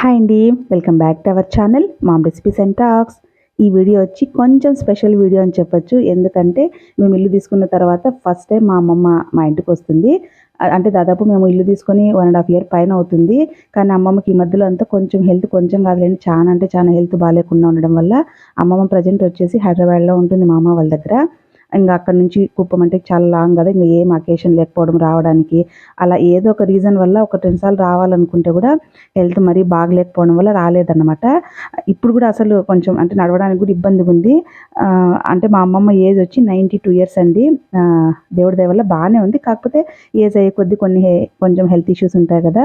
Hi అండి welcome back to our channel mom recipes and talks ఈ video వచ్చి కొంచెం స్పెషల్ వీడియో అని చెప్పొచ్చు. ఎందుకంటే మేము ఇల్లు తీసుకున్న తర్వాత ఫస్ట్ టైం మా అమ్మమ్మ మా ఇంటికి వస్తుంది. అంటే దాదాపు మేము ఇల్లు తీసుకొని వన్ అండ్ హాఫ్ ఇయర్ పైన అవుతుంది. కానీ అమ్మమ్మకి ఈ మధ్యలో అంతా కొంచెం హెల్త్ కొంచెం కాదులేండి చాలా అంటే చాలా హెల్త్ బాగాలేకుండా ఉండడం వల్ల అమ్మమ్మ ప్రజెంట్ వచ్చేసి హైదరాబాద్లో ఉంటుంది మా అమ్మ వాళ్ళ దగ్గర. ఇంకా అక్కడ నుంచి కుప్పం అంటే చాలా లాంగ్ కదా ఇంకా ఏం అకేషన్ లేకపోవడం రావడానికి. అలా ఏదో ఒక రీజన్ వల్ల ఒక రెండుసార్లు రావాలనుకుంటే కూడా హెల్త్ మరీ బాగలేకపోవడం వల్ల రాలేదన్నమాట. ఇప్పుడు కూడా అసలు కొంచెం అంటే నడవడానికి కూడా ఇబ్బందిగా ఉంది. అంటే మా అమ్మమ్మ ఏజ్ వచ్చి నైంటీ టూ ఇయర్స్ అండి దేవుడి దయ వల్ల బాగానే ఉంది. కాకపోతే ఏజ్ అయ్యే కొద్దీ కొన్ని హె- కొంచెం హెల్త్ ఇష్యూస్ ఉంటాయి కదా.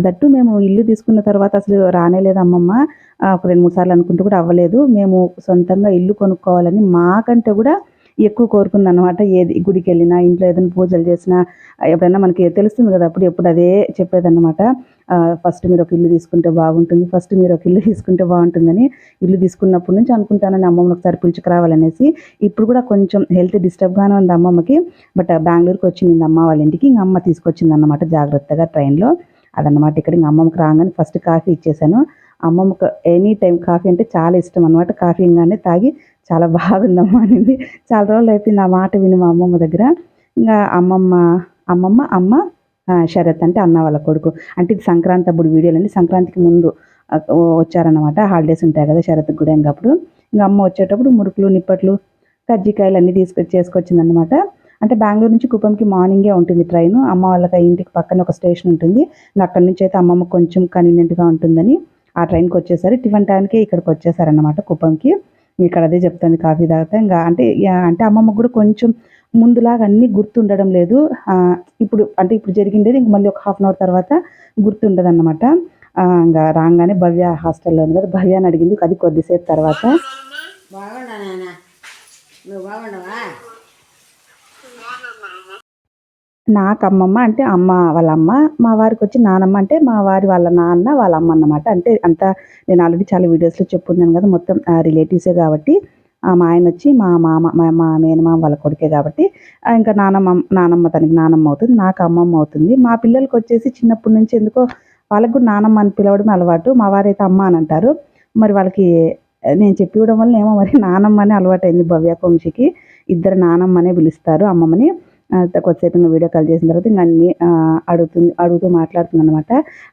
దట్టు మేము ఇల్లు తీసుకున్న తర్వాత అసలు రానే లేదు అమ్మమ్మ. ఒక రెండు మూడు సార్లు అనుకుంటూ కూడా అవ్వలేదు. మేము సొంతంగా ఇల్లు కొనుక్కోవాలని మాకంటే కూడా ఎక్కువ కోరుకుంది అనమాట ఏది గుడికి వెళ్ళినా ఇంట్లో ఏదైనా పూజలు చేసినా ఎప్పుడైనా మనకి తెలుస్తుంది కదా అప్పుడు ఎప్పుడు అదే చెప్పేదన్నమాట. ఫస్ట్ మీరు ఒక ఇల్లు తీసుకుంటే బాగుంటుంది ఫస్ట్ మీరు ఒక ఇల్లు తీసుకుంటే బాగుంటుందని ఇల్లు తీసుకున్నప్పటి నుంచి అనుకుంటానని అమ్మమ్మని ఒకసారి పిలుచుకురావాలనేసి ఇప్పుడు కూడా కొంచెం హెల్త్ డిస్టర్బ్గానే ఉంది అమ్మమ్మకి బట్ బెంగళూరుకి వచ్చింది అమ్మ వాళ్ళ ఇంటికి ఇంకా అమ్మ తీసుకొచ్చింది అన్నమాట జాగ్రత్తగా ట్రైన్లో. అదనమాట ఇక్కడ ఇంకా అమ్మమ్మకి రాగానే ఫస్ట్ కాఫీ ఇచ్చేసాను. అమ్మమ్మకు ఎనీ టైం కాఫీ అంటే చాలా ఇష్టం అనమాట కాఫీ కానీ తాగి చాలా బాగుందమ్మా అనింది. చాలా రోజులు అయిపోయింది ఆ మాట విని మా అమ్మమ్మ దగ్గర. ఇంకా అమ్మమ్మ అమ్మమ్మ అమ్మ శరత్ అంటే అన్న వాళ్ళ కొడుకు. అంటే ఇది సంక్రాంతి అప్పుడు వీడియోలు అండి. సంక్రాంతికి ముందు వచ్చారనమాట వచ్చారన్నమాట. హాలిడేస్ ఉంటాయి కదా శరత్ కూడా ఇంకప్పుడు ఇంకా అమ్మ వచ్చేటప్పుడు మురుకులు నిప్పట్లు కజ్జికాయలు అన్నీ తీసుకొచ్చి చేసుకొచ్చింది అనమాట అంటే బెంగళూరు నుంచి కుప్పంకి మార్నింగే ఉంటుంది ట్రైన్. అమ్మ వాళ్ళకి ఆ ఇంటికి పక్కన ఒక స్టేషన్ ఉంటుంది. అక్కడి నుంచి అయితే అమ్మమ్మ కొంచెం కన్వీనియంట్గా ఉంటుందని ఆ ట్రైన్కి వచ్చేసారు టిఫిన్ టైంకి ఇక్కడికి వచ్చేసారన్నమాట కుప్పంకి. ఇక్కడ అదే చెప్తుంది కాఫీ తాగితే ఇంకా అంటే అంటే అమ్మమ్మ కూడా కొంచెం ముందులాగా అన్నీ గుర్తుండడం లేదు. ఇప్పుడు అంటే ఇప్పుడు జరిగిండేది ఇంక మళ్ళీ ఒక హాఫ్ అన్ అవర్ తర్వాత గుర్తుండదు అనమాట ఇంకా రాగానే భవ్య హాస్టల్లో ఉంది కదా భవ్య అని అడిగింది అది కొద్దిసేపు తర్వాత. నువ్వు బాగుండవా నాకు అమ్మమ్మ అంటే అమ్మ వాళ్ళ అమ్మ మా వారికి వచ్చి నానమ్మ అంటే మా వారి వాళ్ళ నాన్న వాళ్ళ అమ్మ అన్నమాట. అంటే అంతా నేను ఆల్రెడీ చాలా వీడియోస్లో చెప్పున్నాను కదా మొత్తం రిలేటివ్సే కాబట్టి. మా ఆయన వచ్చి మా మామ మా మా మేనమామ వాళ్ళ కొడుకే కాబట్టి. ఇంకా నానమ్మ నానమ్మ తనకి నానమ్మ అవుతుంది నాకు అమ్మమ్మ అవుతుంది. మా పిల్లలకి వచ్చేసి చిన్నప్పటి నుంచి ఎందుకో వాళ్ళకు కూడా నానమ్మ అని పిలవడం అలవాటు. మా వారైతే అమ్మ అని అంటారు. మరి వాళ్ళకి నేను చెప్పి ఇవ్వడం వల్ల ఏమో మరి నానమ్మ అని అలవాటు అయింది భవ్య వంశీకి. ఇద్దరు నానమ్మనే పిలుస్తారు అమ్మమ్మని. కొద్దిసేపు ఇంకా వీడియో కాల్ చేసిన తర్వాత ఇంకా అన్ని అడుగుతుంది అడుగుతూ మాట్లాడుతుంది అనమాట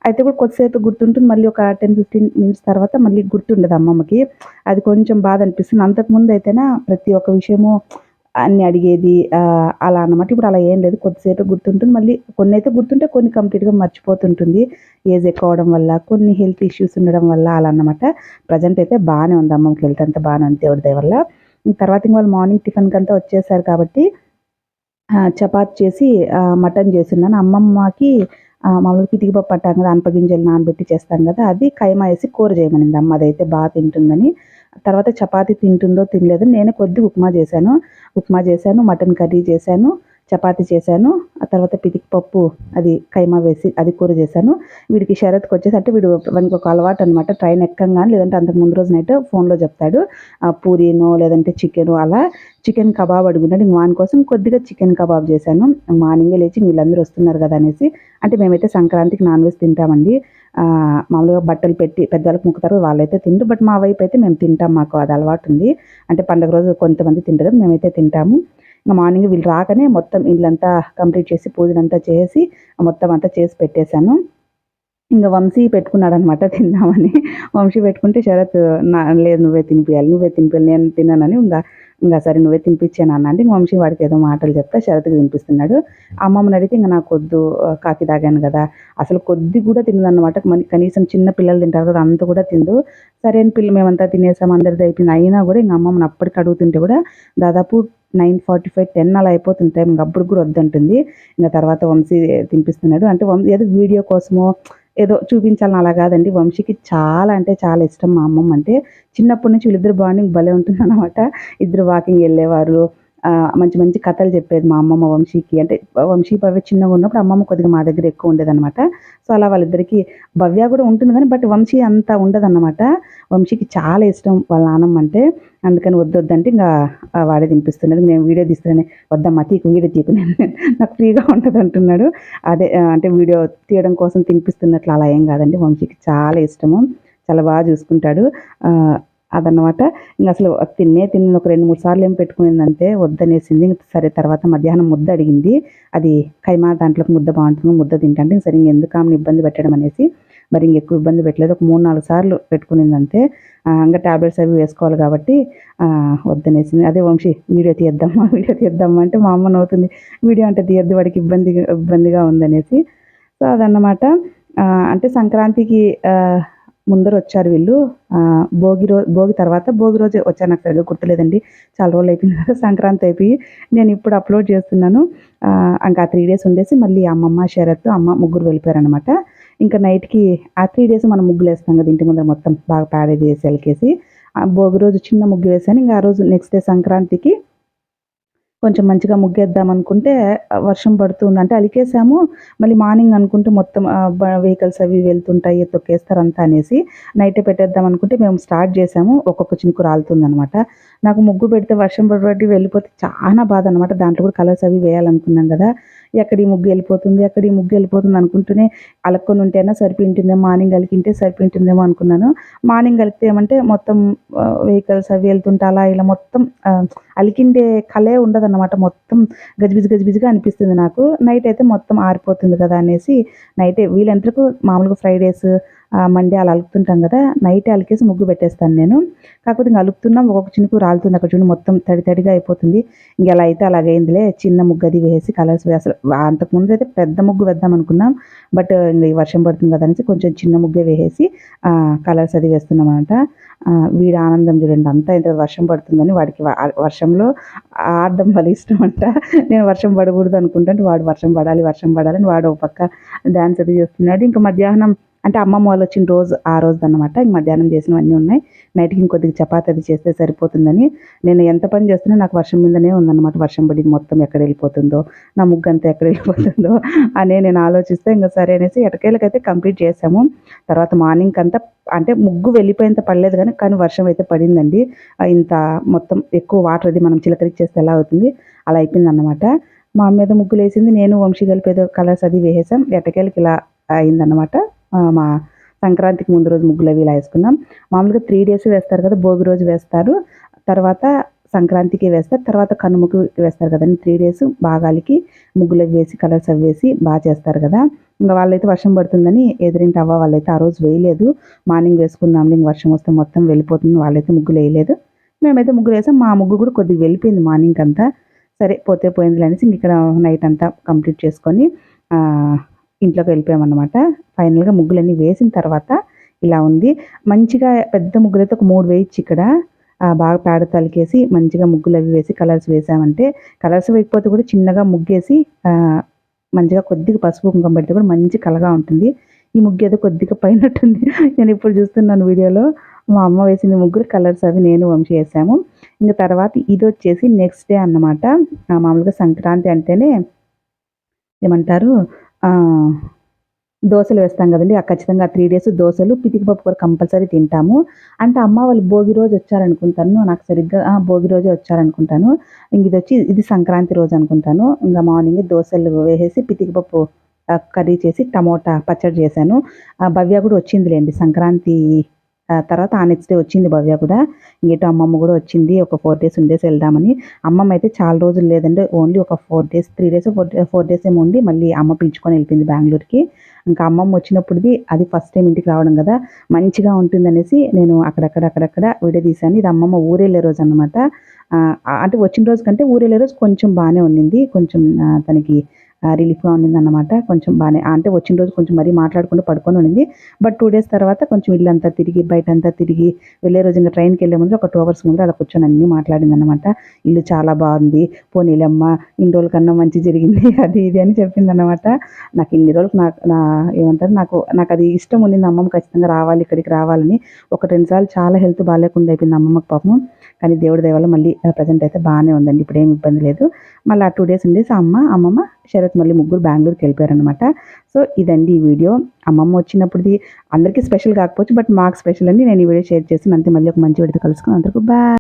అయితే కూడా కొద్దిసేపు గుర్తుంటుంది మళ్ళీ ఒక టెన్ ఫిఫ్టీన్ మినిట్స్ తర్వాత మళ్ళీ గుర్తుండదు అమ్మమ్మకి. అది కొంచెం బాధ అనిపిస్తుంది. అంతకుముందు అయితేనా ప్రతి ఒక్క విషయము అన్ని అడిగేది అలా అన్నమాట. ఇప్పుడు అలా ఏం లేదు. కొద్దిసేపు గుర్తుంటుంది. మళ్ళీ కొన్ని అయితే గుర్తుంటే కొన్ని కంప్లీట్గా మర్చిపోతుంటుంది. ఏజ్ ఎక్కువ అవడం వల్ల కొన్ని హెల్త్ ఇష్యూస్ ఉండడం వల్ల అలా అన్నమాట. ప్రజెంట్ అయితే బాగానే ఉంది అమ్మమ్మకి హెల్త్ అంతా బాగానే ఉంది దేవుడి దయ వల్ల. తర్వాత ఇంక వాళ్ళు మార్నింగ్ టిఫిన్కి అంతా వచ్చేసారు కాబట్టి చపాతి చేసి మటన్ చేసిన్నాను అమ్మమ్మకి మామూలుగా పితికి పప్పు అంటాం కదా అనపగింజలు నానబెట్టి చేస్తాం కదా అది కైమా వేసి కూర చేయమనింది అమ్మ. అదైతే బాగా తింటుందని. తర్వాత చపాతి తింటుందో తినలేదో నేను కొద్ది ఉప్మా చేశాను. ఉప్మా చేశాను మటన్ కర్రీ చేశాను. చపాతి చేశాను. ఆ తర్వాత పితికి పప్పు అది కైమా వేసి అది కూర చేశాను. వీడికి షరత్కి వచ్చేసి అంటే వీడు వానికి ఒక అలవాటు అనమాట ట్రైన్ ఎక్కంగానే లేదంటే అంతకు ముందు రోజు నైట్ ఫోన్లో చెప్తాడు. పూరీనో లేదంటే చికెన్ అలా చికెన్ కబాబ్ అడుగున్నాడు ఇంక వాని కోసం కొద్దిగా చికెన్ కబాబ్ చేశాను. మార్నింగే లేచి వీళ్ళందరూ వస్తున్నారు కదా అనేసి. అంటే మేమైతే సంక్రాంతికి నాన్ వెజ్ తింటామండి. మామూలుగా బట్టలు పెట్టి పెద్దవాళ్ళకి ముక్కుతారు వాళ్ళైతే తింటారు బట్ మా వైపు అయితే మేము తింటాం మాకు అది అలవాటు ఉంది. అంటే పండుగ రోజు కొంతమంది తింటారు మేమైతే తింటాము. మార్నింగ్ వీళ్ళు రాగానే మొత్తం ఇల్లంతా కంప్లీట్ చేసి పూజలంతా చేసి మొత్తం అంతా చేసి పెట్టేశాను. ఇంకా వంశీ పెట్టుకున్నాడు అనమాట తిందామని. వంశీ పెట్టుకుంటే శరత్ నా లేదు నువ్వే తినిపించాలి నువ్వే తినిపించాలి నేను తిన్నానని ఇంకా ఇంకా సరే నువ్వే తినిపించాను అన్న అంటే ఇంక వంశీ వాడికి ఏదో మాటలు చెప్తే శరత్కి తినిపిస్తున్నాడు. అమ్మమ్మని అడిగితే ఇంకా నాకు వద్దు కాకి కాఫీ తాగాను కదా అసలు కొద్ది కూడా తినదన్నమాట మన- కనీసం చిన్న పిల్లలు తింటారు కదా అంత కూడా తిందు. సరే అని పిల్లలు మేమంతా తినేసాం అందరిది అయిపోయింది. అయినా కూడా ఇంకా అమ్మమ్మని అప్పటికి అడుగుతుంటే కూడా దాదాపు నైన్ ఫార్టీ ఫైవ్ టెన్ అలా అయిపోతుంది టైం ఇంకా అప్పుడు కూడా వద్దంటుంది. ఇంకా తర్వాత వంశీ తినిపిస్తున్నాడు. అంటే వంశీ ఏదో వీడియో కోసమో ఏదో చూపించాలని అలా కాదండి. వంశీకి చాలా అంటే చాలా ఇష్టం మా అమ్మమ్మ అంటే చిన్నప్పటి నుంచి వీళ్ళిద్దరు బాండింగ్ భలే ఉంటుంది అనమాట ఇద్దరు వాకింగ్ వెళ్ళేవారు. మంచి మంచి కథలు చెప్పేది మా అమ్మమ్మ వంశీకి. అంటే వంశీ భవ్య చిన్నగా ఉన్నప్పుడు అమ్మమ్మ కొద్దిగా మా దగ్గర ఎక్కువ ఉండేదన్నమాట. సో అలా వాళ్ళిద్దరికి భవ్య కూడా ఉంటుంది కానీ బట్ వంశీ అంత ఉండదన్నమాట. వంశీకి చాలా ఇష్టం వాళ్ళ నాన్నమ్మ అంటే. అందుకని వద్దొద్దంటే ఇంకా వాడే తినిపిస్తున్నాడు. నేను వీడియో తీస్తున్నాను. వద్దమ్మా తీకు వీడియో తీకు. నేను నాకు ఫ్రీగా ఉంటుంది అంటున్నాడు. అదే అంటే వీడియో తీయడం కోసం తినిపిస్తున్నట్లు అలా ఏం కాదండి. వంశీకి చాలా ఇష్టము. చాలా బాగా చూసుకుంటాడు. అదనమాట అదన్నమాట. ఇంకా అసలు తిన్నే తిన్న ఒక రెండు మూడు సార్లు ఏం పెట్టుకునిందంటే వద్దనేసింది. సరే తర్వాత మధ్యాహ్నం ముద్ద అడిగింది. అది కైమా దాంట్లోకి ముద్ద బాగుంటుంది ముద్ద తింటే సరే ఇంక ఎందుకు ఆమెను ఇబ్బంది పెట్టడం అనేసి. మరి ఇంక ఎక్కువ ఇబ్బంది పెట్టలేదు. ఒక మూడు నాలుగు సార్లు పెట్టుకునిందంతే. ఇంకా టాబ్లెట్స్ అవి వేసుకోవాలి కాబట్టి వద్దనేసింది. అదే వంశీ వీడియో తీద్దామా వీడియో తీద్దామా అంటే మా అమ్మ నవ్వుతుంది. వీడియో అంటే తీయద్దు వాడికి ఇబ్బంది ఇబ్బందిగా ఉందనేసి. సో అదన్నమాట. అంటే సంక్రాంతికి ముందర వచ్చారు వీళ్ళు భోగి రోజు భోగి తర్వాత భోగి రోజే వచ్చారు. నాకు సరిగ్గా గుర్తులేదండి. చాలా రోజులు అయిపోయింది కదా సంక్రాంతి అయిపోయి. నేను ఇప్పుడు అప్లోడ్ చేస్తున్నాను. ఆ, ఇంకా త్రీ డేస్ ఉండేసి మళ్ళీ అమ్మమ్మ శరత్ అమ్మ ముగ్గురు వెళ్ళిపోయారనమాట ఇంకా నైట్కి ఆ త్రీ డేస్ మనం ముగ్గులు వేస్తాం కదా ఇంటి ముందర మొత్తం బాగా ప్యాడేజ్ చేసి వెళ్ళకేసి ఆ భోగి రోజు చిన్న ముగ్గు వేసాను. ఇంకా ఆ రోజు నెక్స్ట్ డే సంక్రాంతికి కొంచెం మంచిగా ముగ్గేద్దాం అనుకుంటే వర్షం పడుతుంది. అంటే అలికేసాము మళ్ళీ మార్నింగ్ అనుకుంటే మొత్తం వెహికల్స్ అవి వెళ్తుంటాయి తొక్కేస్తారంతా అనేసి నైటే పెట్టేద్దాం అనుకుంటే మేము స్టార్ట్ చేసాము. ఒక్కొక్క చినుకు రాలుతుందనమాట నాకు ముగ్గు పెడితే వర్షం పడబట్టి వెళ్ళిపోతే చాలా బాధ అనమాట దాంట్లో కూడా కలర్స్ అవి వేయాలనుకున్నాం కదా. ఎక్కడ ఈ ముగ్గు వెళ్ళిపోతుంది ఎక్కడ ఈ ముగ్గు వెళ్ళిపోతుంది అనుకుంటూనే అలక్కొని ఉంటేనా సరిపోయింటుందేమో మార్నింగ్ అలికింటే సరిపోయింటుందేమో అనుకున్నాను. మార్నింగ్ కలిగితే ఏమంటే మొత్తం వెహికల్స్ అవి వెళ్తుంటే అలా ఇలా మొత్తం అలికిండే కలే ఉండదన్నమాట. మొత్తం గజిబిజి గజిబిజిగా అనిపిస్తుంది నాకు. నైట్ అయితే మొత్తం ఆరిపోతుంది కదా అనేసి నైట్ వీళ్ళంతకు మామూలుగా ఫ్రైడేస్ మండే అలా అలుకుతుంటాం కదా నైట్ అలికేసి ముగ్గు పెట్టేస్తాను నేను. కాకపోతే ఇంకా అలుకుతున్నాం ఒక్కొక్క చినుకు రాలుతుంది అక్కడ చూడండి మొత్తం తడి తడిగా అయిపోతుంది. ఇంక ఎలా అయితే అలాగైందిలే చిన్న ముగ్గు అది వేసి కలర్స్ అసలు అంతకుముందు అయితే పెద్ద ముగ్గు వేద్దాం అనుకున్నాం. బట్ ఇంకా ఈ వర్షం పడుతుంది కదా అనేసి కొంచెం చిన్న ముగ్గే వేసేసి కలర్స్ అది వేస్తున్నాం అనమాట వీడి ఆనందం చూడండి అంతా ఇంత వర్షం పడుతుందని వాడికి వర్షంలో ఆడడం వల్ల ఇష్టం అంట. నేను వర్షం పడకూడదు అనుకుంటాను వాడు వర్షం పడాలి వర్షం పడాలని వాడు ఒక పక్క డ్యాన్స్ అది చేస్తున్నాడు. ఇంకా మధ్యాహ్నం అంటే అమ్మమ్మ వాళ్ళు వచ్చిన రోజు ఆ రోజు అనమాట మధ్యాహ్నం చేసినవన్నీ ఉన్నాయి. నైట్కి ఇంకొద్దిగా చపాతి అది చేస్తే సరిపోతుందని. నేను ఎంత పని చేస్తున్నా నాకు వర్షం మీదనే ఉందన్నమాట. వర్షం పడింది మొత్తం ఎక్కడ వెళ్ళిపోతుందో నా ముగ్గు అంతా ఎక్కడ వెళ్ళిపోతుందో అనే నేను ఆలోచిస్తే ఇంకా సరే అనేసి ఎటకేళ్ళకైతే కంప్లీట్ చేసాము. తర్వాత మార్నింగ్ అంతా అంటే ముగ్గు వెళ్ళిపోయేంత పడలేదు కానీ కానీ వర్షం అయితే పడిందండి. ఇంత మొత్తం ఎక్కువ వాటర్ అది మనం చిలకరిచ్చేస్తే ఎలా అవుతుంది? అలా అయిపోయింది అన్నమాట మా మీద ముగ్గులు వేసింది నేను వంశీ కలిపి ఏదో కలర్స్ అది వేసేసాం. ఎటకేళ్ళకి ఇలా అయిందన్నమాట. మా సంక్రాంతికి ముందు రోజు ముగ్గులు అవి ఇలా వేసుకున్నాం. మామూలుగా త్రీ డేస్ వేస్తారు కదా భోగి రోజు వేస్తారు. తర్వాత సంక్రాంతికి వేస్తారు తర్వాత కనుమకు వేస్తారు కదండి. త్రీ డేస్ బాగాలికి ముగ్గులు అవి వేసి కలర్స్ అవి వేసి బాగా చేస్తారు కదా. ఇంకా వాళ్ళైతే వర్షం పడుతుందని ఎదురింటి అవ్వ వాళ్ళైతే ఆ రోజు వేయలేదు. మార్నింగ్ వేసుకుందాం ఇంక వర్షం వస్తే మొత్తం వెళ్ళిపోతుంది వాళ్ళైతే ముగ్గులు వేయలేదు. మేమైతే ముగ్గులు వేసాం మా ముగ్గు కూడా కొద్దిగా వెళ్ళిపోయింది మార్నింగ్ అంతా. సరే పోతే పోయింది అనేసి ఇంక ఇక్కడ నైట్ అంతా కంప్లీట్ చేసుకొని ఇంట్లోకి వెళ్ళిపోయామన్నమాట. ఫైనల్గా ముగ్గులన్నీ వేసిన తర్వాత ఇలా ఉంది. మంచిగా పెద్ద ముగ్గులైతే ఒక మూడు వేయచ్చు ఇక్కడ బాగా పేడ తలికేసి మంచిగా ముగ్గులు అవి వేసి కలర్స్ వేసామంటే కలర్స్ వేయకపోతే కూడా చిన్నగా ముగ్గేసి మంచిగా కొద్దిగా పసుపు కుంకుమ పెడితే కూడా మంచి కలగా ఉంటుంది. ఈ ముగ్గు ఏదో కొద్దిగా పైనట్టుంది. నేను ఇప్పుడు చూస్తున్నాను వీడియోలో. మా అమ్మ వేసిన ముగ్గురు కలర్స్ అవి నేను వంశీ వేసాము. ఇంకా తర్వాత ఇది వచ్చేసి నెక్స్ట్ డే అన్నమాట. మామూలుగా సంక్రాంతి అంటేనే ఏమంటారు? దోశలు వేస్తాం కదండి. ఆ ఖచ్చితంగా త్రీ డేస్ దోశలు పితికిపప్పు కూర కంపల్సరీ తింటాము. అంటే అమ్మ వాళ్ళు భోగి రోజు వచ్చారనుకుంటాను. నాకు సరిగ్గా భోగి రోజే వచ్చారనుకుంటాను. ఇంక ఇది వచ్చి ఇది సంక్రాంతి రోజు అనుకుంటాను. ఇంకా మార్నింగ్ దోశలు వేసేసి పితికిపప్పు కర్రీ చేసి టమోటా పచ్చడి చేశాను. ఆ, భవ్య కూడా వచ్చిందిలేండి సంక్రాంతి తర్వాత ఆ నెక్స్ట్ డే వచ్చింది భవ్య కూడా. ఇంకేటో అమ్మమ్మ కూడా వచ్చింది. ఒక ఫోర్ డేస్ ఉండేసి వెళ్దామని. అమ్మమ్మ అయితే చాలా రోజులు లేదండి. ఓన్లీ ఒక four days three days four four days ఏమో ఉండి మళ్ళీ అమ్మ పిలుచుకొని వెళ్ళిపోయింది బెంగళూరుకి. ఇంకా అమ్మమ్మ వచ్చినప్పుడుది అది ఫస్ట్ టైం ఇంటికి రావడం కదా. మంచిగా ఉంటుందనేసి నేను అక్కడక్కడ అక్కడక్కడ వీడియో తీశాను. ఇది అమ్మమ్మ ఊరెళ్ళే రోజు అనమాట అంటే వచ్చిన రోజు కంటే ఊరెళ్ళే రోజు కొంచెం బాగానే ఉండింది. కొంచెం తనకి రిలీఫ్గా ఉండిందన్నమాట కొంచెం బాగానే అంటే వచ్చిన రోజు కొంచెం మరీ మాట్లాడుకుంటూ పడుకొని ఉండింది. బట్ టూ డేస్ తర్వాత కొంచెం ఇల్లంతా తిరిగి బయట అంతా తిరిగి వెళ్ళే రోజు ఇంకా ట్రైన్కి వెళ్ళే ముందు ఒక టూ అవర్స్ ముందు అలా కూర్చొని అన్నీ మాట్లాడింది అనమాట ఇల్లు చాలా బాగుంది. పోనీలమ్మ ఇన్ని రోజుల కన్నా మంచి జరిగింది అది ఇది అని చెప్పింది అనమాట నాకు ఇన్ని రోజులకు నాకు నా ఏమంటారు నాకు నాకు అది ఇష్టం ఉండింది అమ్మమ్మ ఖచ్చితంగా రావాలి ఇక్కడికి రావాలని. ఒక రెండు సార్లు చాలా హెల్త్ బాగాలేకుండా అయిపోయింది అమ్మమ్మకి పాపం. కానీ దేవుడి దయ మళ్ళీ ప్రజెంట్ అయితే బాగానే ఉందండి. ఇప్పుడు ఇబ్బంది లేదు. మళ్ళీ ఆ టూ డేస్ ఉండేసి అమ్మ అమ్మమ్మ శరత్ మళ్ళీ ముగ్గురు బెంగళూరుకి వెళ్ళిపోయారనమాట సో ఇదండి ఈ వీడియో. అమ్మమ్మ వచ్చినప్పుడుది అందరికీ స్పెషల్ కాకపోవచ్చు బట్ మాకు స్పెషల్ అండి. నేను ఈ వీడియో షేర్ చేసి అంతే మళ్ళీ ఒక మంచి వీడియో కలుసుకుని అందరికీ బాయ్.